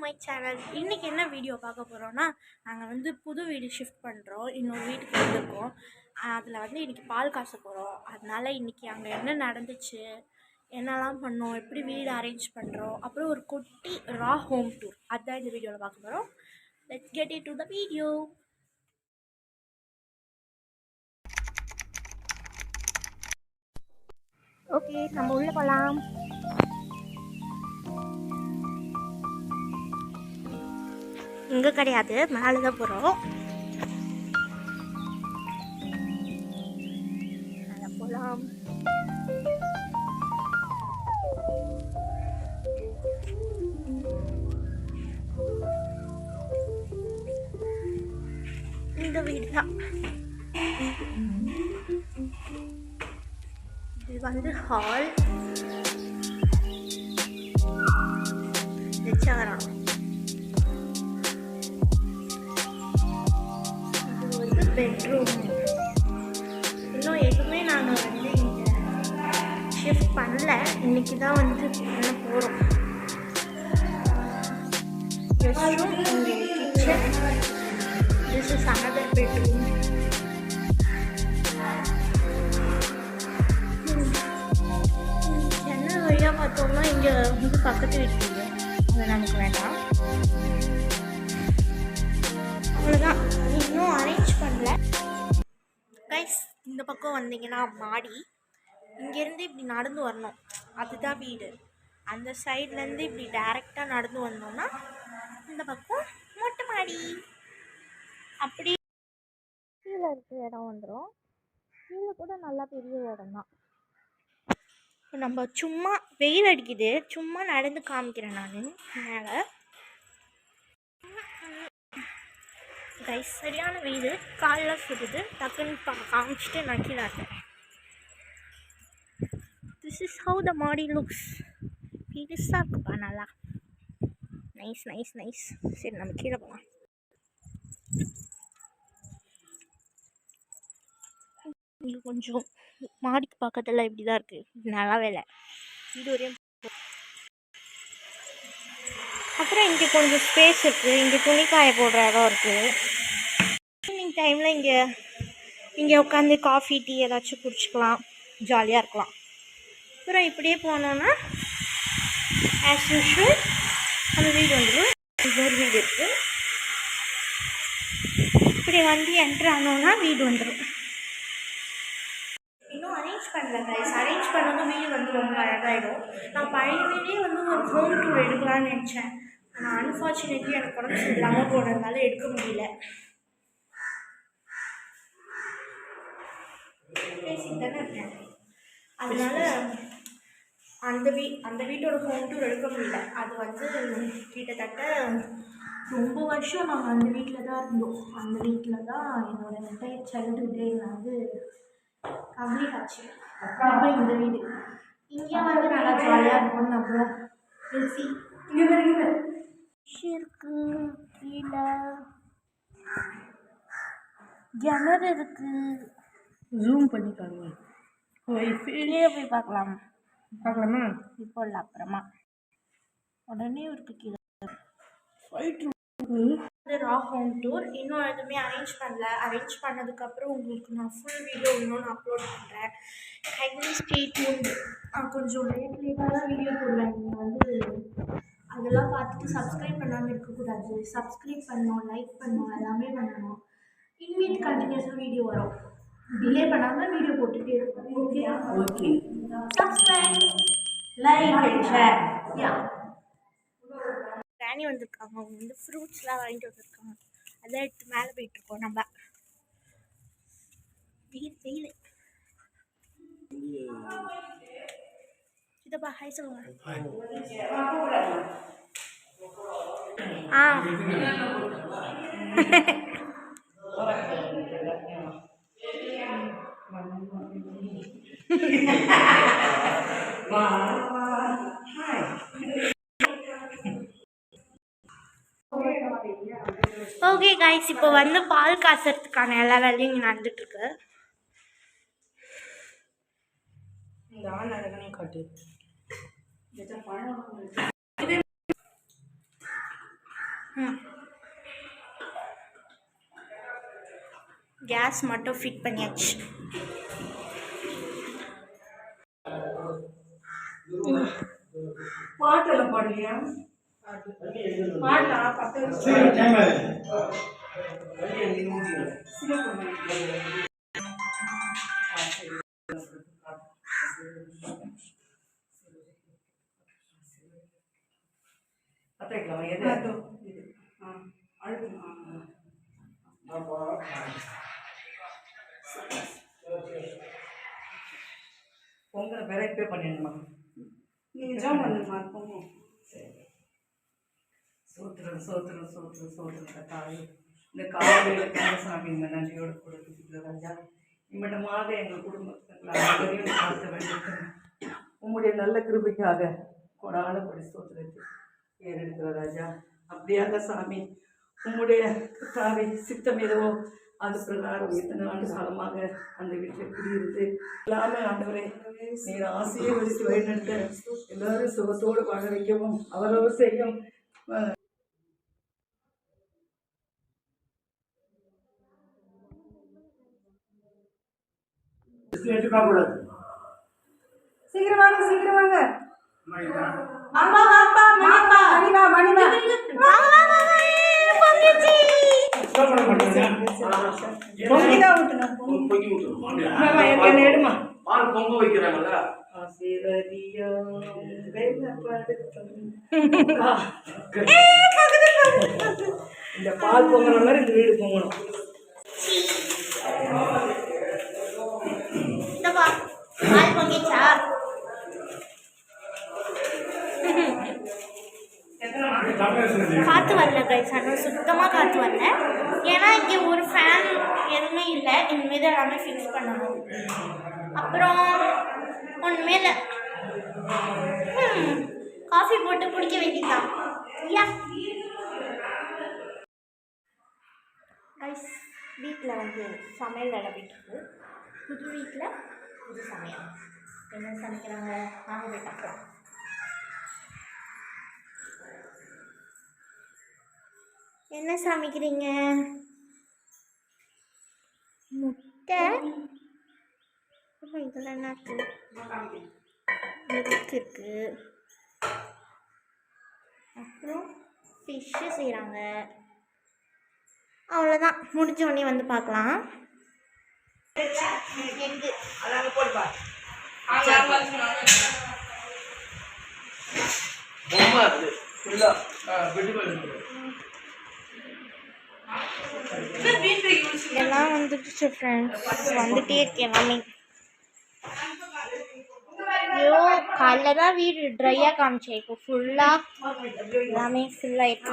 My channel இன்றைக்கி என்ன video பார்க்க போகிறோன்னா நாங்கள் வந்து புது வீடு ஷிஃப்ட் பண்ணுறோம் இன்னொரு வீட்டுக்கு வந்திருக்கோம். அதில் வந்து இன்றைக்கி பால் காசு போகிறோம் அதனால் இன்றைக்கி அங்கே என்ன நடந்துச்சு என்னெல்லாம் பண்ணோம் எப்படி வீடு அரேஞ்ச் பண்ணுறோம் அப்புறம் ஒரு குட்டி ரா ஹோம் டூர் அதுதான் இந்த வீடியோவில் பார்க்க போகிறோம் let's get it to the video okay நம்ம உள்ளே போகலாம் இங்கே கிடையாது. மேலே தான் போகிறோம் மேலே போகலாம் இந்த வீடு தான். இது வந்து ஹால் வச்சாரம் இன்னைக்கு தான் வந்து பண்ண போகிறோம் rest kitchen this is another bedroom ஜன்னல் வழியாக பார்த்தோம்னா இங்கே வந்து பக்கத்து வீட்டுக்கு. அது நமக்கு வேண்டாம். அவ்வளோதான் இன்னும் அரேஞ்ச் பண்ணல. கைஸ் இந்த பக்கம் வந்தீங்கன்னா மாடி. இங்கேருந்து இப்படி நடந்து வரணும். அதுதான் வீடு. அந்த சைட்லேருந்து இப்படி டைரெக்டாக நடந்து வந்தோம்னா இந்த பக்கம் மொட்டை மாடி. அப்படி கீழே இருக்கிற இடம் வந்துடும் கீழே கூட நல்லா பெரிய இடம் தான். இப்போ நம்ம சும்மா வெயில் அடிக்குது. சும்மா நடந்து காமிக்கிறேன் நான். மேலே. கைஸ் சரியான வெயில். காலைல சுடுது. டக்குன்னு பா காமிச்சிட்டு நான் கீழே இருக்கேன் திஸ் இஸ் ஹவு த மாடி லுக்ஸ் பெருசாக இருக்குப்பா நல்லா நைஸ் நைஸ் நைஸ் சரி நம்ம கீழே போகலாம் இங்கே கொஞ்சம் மாடிக்கு பக்கத்தில் இப்படி தான் இருக்குது நல்லா வேலை இது வரையும் அப்புறம் இங்கே கொஞ்சம் ஸ்பேஸ் இருக்குது இங்கே துணி காய போடுற இடம் இருக்குது ஈவினிங் டைமில் இங்கே இங்கே உட்காந்து காஃபி டீ ஏதாச்சும் குடிச்சிக்கலாம் ஜாலியாக இருக்கலாம் அப்புறம் இப்படியே போனோன்னா ஆஸ் யூஷுவல் அந்த வீடு வந்துடும் இன்னொரு வீடு இருக்குது இப்படி வந்து என்ட்ரு ஆனோன்னா வீடு வந்துடும் இன்னும் அரேஞ்ச் பண்ணல கைஸ் அரேஞ்ச் பண்ணதும் வீடு வந்து ரொம்ப அழகாயிடும். நான் பழைய வீடே வந்து ஒரு ஹோம் டூர் எடுக்கலாம்னு நினச்சேன். ஆனால் அன்ஃபார்ச்சுனேட்லி எனக்கு உடம்பு சரியில்லாமல் போனதுனால எடுக்க முடியல. பேசிட்டு தானே இருக்கேன் அதனால அந்த வீ அந்த வீட்டோட ஹோம் டூர் எடுக்க முடியல. அது வந்து கிட்டத்தட்ட ரொம்ப வருஷம் நாங்கள் அந்த வீட்டில் தான் இருந்தோம். அந்த வீட்டில் தான் என்னோட என்டையர் சைல்டுஹுட்டே வந்து கம்ப்ளீட் ஆச்சு. இப்போ இந்த வீடு. இங்கே வந்து நல்லா ஜாலியாக இருக்கும்னு நம்புகிறோம் ஹெல்த்தி இங்கே வருங்க இருக்கு கீழே. கிணறு இருக்கு. ஜூம் பண்ணி பாருங்க. வெளியே போய் பார்க்கலாம். பார்க்கலாமா இப்போ இல்லை அப்புறமா. உடனே இருக்கு கீழே. ஃபைட் வந்து ரா ஹோம் டூர் இன்னும் எதுவுமே அரேஞ்ச் பண்ணல. அரேஞ்ச் பண்ணதுக்கப்புறம் உங்களுக்கு நான் ஃபுல் வீடியோ இன்னொன்று அப்லோட் பண்ணுறேன் கைண்ட்லி ஸ்டே கொஞ்சம் லேட் லேட்டாக தான் வீடியோ போடுவேன் நீங்கள் வந்து அதெல்லாம் பார்த்துட்டு சப்ஸ்கிரைப் பண்ணாமல் இருக்கக்கூடாது. சப்ஸ்கிரைப் பண்ணணும் லைக் பண்ணணும் எல்லாமே பண்ணணும். இனிமேட்டு கண்டினியூஸாக வீடியோ வரும். டிலே பண்ணாமல் வீடியோ போட்டுகிட்டே இருக்கும் okay okay subscribe like and share yeah Rani வந்திருக்காங்க. அவங்க வந்து ஃப்ரூட்ஸ்லாம் வாங்கிட்டு வந்திருக்காங்க. அதான் எடுத்து மேலே போயிட்டுருக்கோம் நம்ம. வெயில் வெயில். இதப்பா ஹாய் சொல்லுங்க. ஆ. ஓகே காய்ஸ் இப்போ வந்து பால் காசுறதுக்கான எல்லா வேலையும் இங்கே நடந்துட்டுருக்கு. கேஸ் மட்டும் ஃபிட் பண்ணியாச்சு. பாட்டெல்லாம் பாடலையா பாடலாம் பத்து பத்திரிக்கலாம் எது? பொங்கல் வேற இப்போ பண்ணிடணுமா? நீங்கள் ஜாம் பண்ணுங்கம்மா பொங்கல் சரி. சோத்திரம் சோத்திரம் சோத்திரம் சோத்திரம். கத்தாவே இந்த காலையில் இந்த நன்றியோடு கொடுத்துட்டு ராஜா. இம்மட்டமாக எங்கள் குடும்பத்தை அனைவரையும் பார்க்க வேண்டியிருக்கிறேன் உங்களுடைய நல்ல கிருபிக்காக கொடான கொடி சோத்திரத்தை ஏறெடுக்கிற ராஜா. அப்படியாக சாமி உங்களுடைய கத்தாவை சித்தம் எதுவோ அது பிரகாரம் இத்தனை ஆண்டு காலமாக அந்த வீட்டில் குடியிருந்து எல்லாமே ஆண்டவரே நீர் ஆசையை வச்சு வழிநடத்த எல்லாரும் சுகத்தோடு வாழ வைக்கவும் அவரவர் செய்யும் அஹ், சீக்கிரம் வாங்க சீக்கிரம் வாங்க அம்மா அப்பா பொங்கி என்ன எடுமா? பால் பொங்க வைக்கிறாங்கல்ல. இந்த பால் பொங்கல் மாதிரி இந்த வீடு பொங்கணும். பால் பொங்கிச்சா? காற்று வரல கைஸ் ஆனால் சுத்தமாக காற்று வரல. ஏன்னா இங்கே ஒரு ஃபேன் எதுவுமே இல்லை. இனிமேல் எல்லாமே ஃபிக்ஸ் பண்ணணும். அப்புறம் ஒன்றுமே இல்லை. காஃபி போட்டு குடிக்க வேண்டியதுதான். யா. கைஸ் வீட்டில் வந்து சமையல் வேலை போயிட்டுருக்கு புது வீட்டில் புது சமையல். என்ன சமைக்கிறாங்க? வாங்க போய் பார்க்கலாம். என்ன சமைக்கிறீங்க? முட்டை. இதில் என்ன இருக்கு? இருக்கு. அப்புறம் ஃபிஷ்ஷு செய்கிறாங்க அவ்வளோதான் முடிஞ்ச உடனே வந்து பார்க்கலாம். எக்கு எல்லாம் வந்துடுச்சு ஃப்ரெண்ட்ஸ் வந்துட்டே இருக்கு எல்லாமே. ஐயோ காலைல தான் வீடு ட்ரையாக காமிச்சேன். இப்போ ஃபுல்லாக எல்லாமே ஃபுல்லாக இருக்கு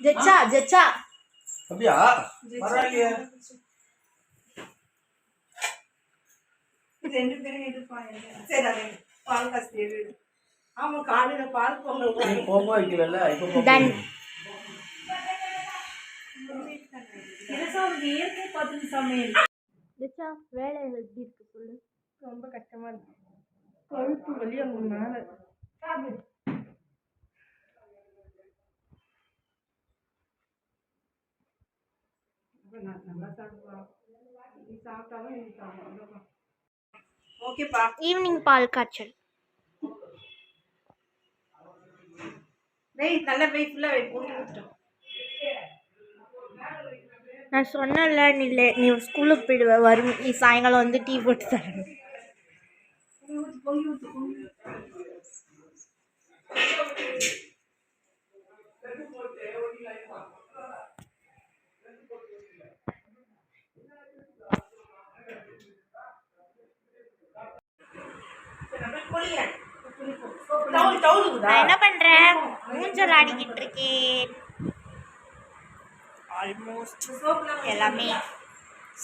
ஜெச்சா ஜெச்சா. அப்படியா? ரெண்டு பேரும் எதிர்ப்பாங்க சரி அது பால் காசு வீடு ஆமா காலையில பால் பொங்கல் பொங்க வைக்கல இயற்கை பார்த்து சமையல் ஜெச்சா வேலை எப்படி இருக்கு சொல்லு? ரொம்ப கஷ்டமா இருக்கு. கழுத்து வலி அங்க மேல. நான் நல்லா சாப்பிடுவேன் நீ சாப்பிட்டாலும் நீ சாப்பிடுவேன் ஓகேப்பா. ஈவினிங் பால் காய்ச்சல். வெய் நல்லா வெய் ஃபுல்லாக ஊற்றிட்டோம் நான் சொன்னேன்ல நீ லே நீ ஸ்கூலுக்கு போயிடுவ வரும் நீ சாயங்காலம் வந்து டீ போட்டு தரேன் பொங்கி ஊற்று பொங்கி நான் என்ன பண்றேன் மூஞ்சல் ஆடிக்கிட்டு இருக்கேன் ஆல்மோஸ்ட் எல்லாமே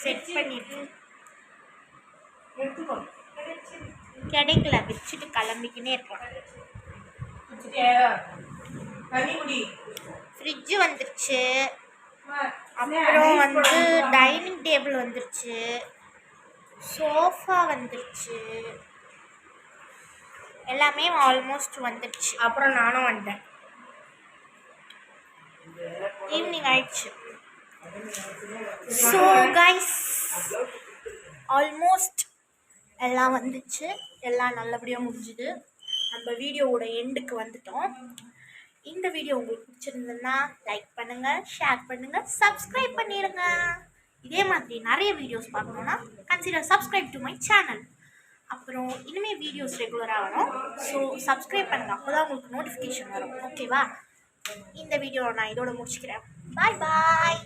செட் பண்ணிட்டு. கிடைக்கல வச்சுட்டு கிளம்பிக்கினே குடி ஃப்ரிட்ஜு வந்துருச்சு. அப்புறம் வந்து டைனிங் டேபிள் வந்துருச்சு. சோஃபா வந்துருச்சு. எல்லாமே ஆல்மோஸ்ட் வந்துடுச்சு. அப்புறம் நானும் வந்தேன். ஈவினிங் ஆயிடுச்சு. ஸோ கைஸ் ஆல்மோஸ்ட் எல்லாம் வந்துச்சு. எல்லாம் நல்லபடியாக முடிஞ்சுது. நம்ம வீடியோவோட எண்டுக்கு வந்துட்டோம். இந்த வீடியோ உங்களுக்கு பிடிச்சிருந்ததுன்னா லைக் பண்ணுங்கள் ஷேர் பண்ணுங்கள் சப்ஸ்கிரைப் பண்ணிடுங்க இதே மாதிரி நிறைய வீடியோஸ் பார்க்கணுன்னா consider subscribe to my channel அப்புறம் இனிமேல் வீடியோஸ் ரெகுலராக வரும். ஸோ சப்ஸ்கிரைப் பண்ணுங்கள் அப்போ தான் உங்களுக்கு நோட்டிஃபிகேஷன் வரும். ஓகேவா இந்த வீடியோவை நான் இதோட முடிச்சுக்கிறேன். பாய் பாய்